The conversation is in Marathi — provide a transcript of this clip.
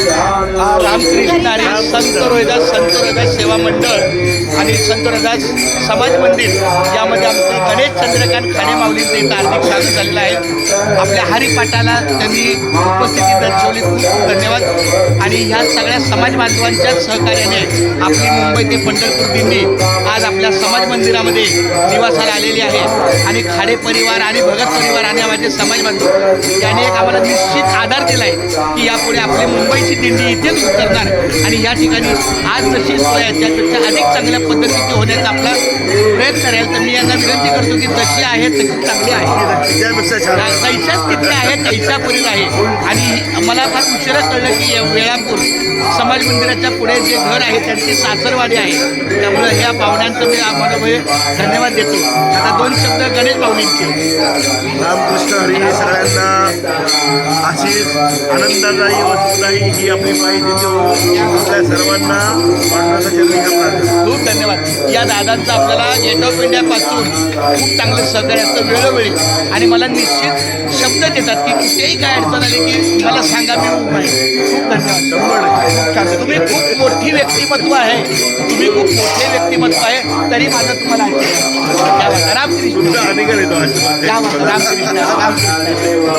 हा रामकृष्ण आणि संत रोहिदास संत रोहिदास सेवा मंडळ आणि संत रोहिदास समाज मंदिर यामध्ये आमचे गणेश चंद्रकांत खाणे माऊलींचं इथं हार्दिक स्वागत झालेलं आहे. आपल्या हरिपाठाला त्यांनी उपस्थिती दर्शवली. खूप खूप धन्यवाद. आणि ह्या सगळ्या समाजबांधवांच्याच सहकार्याने आपली मुंबई ते पंढरपूर दिंडी आज आपल्या समाज मंदिरामध्ये निवासाला आलेली आहे. आणि खाडे परिवार आणि भगत परिवार आणि माझे समाज बांधव एक आम्हाला निश्चित आधार दिला आहे की यापुढे आपली मुंबईची दिंडी इथेच उतरणार. आणि या ठिकाणी आज जशी सोय आहे त्यापेक्षा अधिक चांगल्या पद्धतीची होण्याचा आपला प्रयत्न राहील तर मी यांना विनंती करतो की जशी आहे तशी चांगली आहे त्यापेक्षा छान. तैशाच तिथे आहे तैशापुरील आहे. आणि मला फार उशिरा कळलं की वेळापूर समाज मंदिराच्या पुढे जे घर आहे त्यांची सासरवाडी आहे. त्यामुळे ह्या पाहुण्यांचं मी मनोभय धन्यवाद देतो. आता दोन शब्द गणेश पाहुण्यांचे रामकृष्ण हरी सगळ्यांना अशीच आनंददायी व सुखदायी ही आपली माहिती देऊ आपल्या सर्वांना. खूप धन्यवाद या दादांचं आपल्याला गेट ऑफ इंडियापासून खूप चांगलं सहकार्य असतं वेळोवेळी आणि मला निश्चित शब्द देतात की कुठेही काय अडचण आली की मला सांगा मी खूप धन्यवाद. तुम्ही खूप मोठी व्यक्तिमत्व आहे तुम्ही खूप मोठे व्यक्तिमत्व आहे तरी माझं तुम्हाला. रामकृष्ण. रामकृष्ण रामकृष्ण